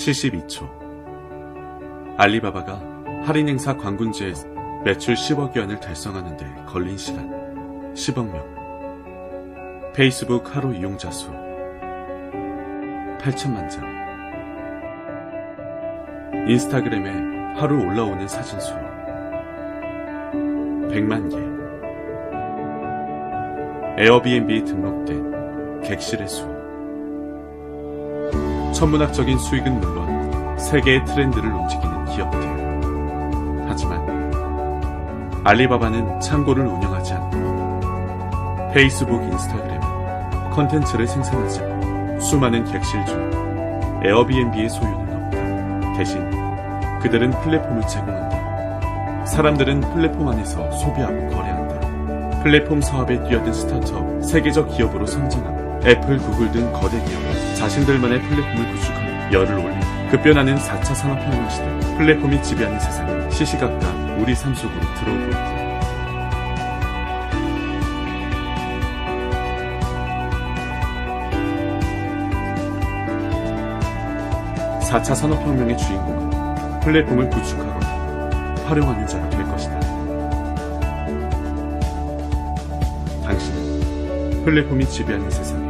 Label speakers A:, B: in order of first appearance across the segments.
A: 72초. 알리바바가 할인 행사 광군주에 매출 10억 위안을 달성하는데 걸린 시간 10억 명. 페이스북 하루 이용자 수 8천만 장. 인스타그램에 하루 올라오는 사진 수 100만 개. 에어비앤비에 등록된 객실의 수. 천문학적인 수익은 물론 세계의 트렌드를 움직이는 기업들. 하지만 알리바바는 창고를 운영하지 않고 페이스북, 인스타그램 컨텐츠를 생산하지 않고 수많은 객실 중 에어비앤비의 소유는 없다. 대신 그들은 플랫폼을 제공한다. 사람들은 플랫폼 안에서 소비하고 거래한다. 플랫폼 사업에 뛰어든 스타트업, 세계적 기업으로 성장하고 애플, 구글 등 거대 기업은 자신들만의 플랫폼을 구축하며 열을 올리고 급변하는 4차 산업혁명 시대 플랫폼이 지배하는 세상이 시시각각 우리 삶 속으로 들어오고 있다. 4차 산업혁명의 주인공은 플랫폼을 구축하거나 활용하는 자가 될 것이다. 당신은 플랫폼이 지배하는 세상에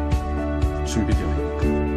A: olsun biliyorum.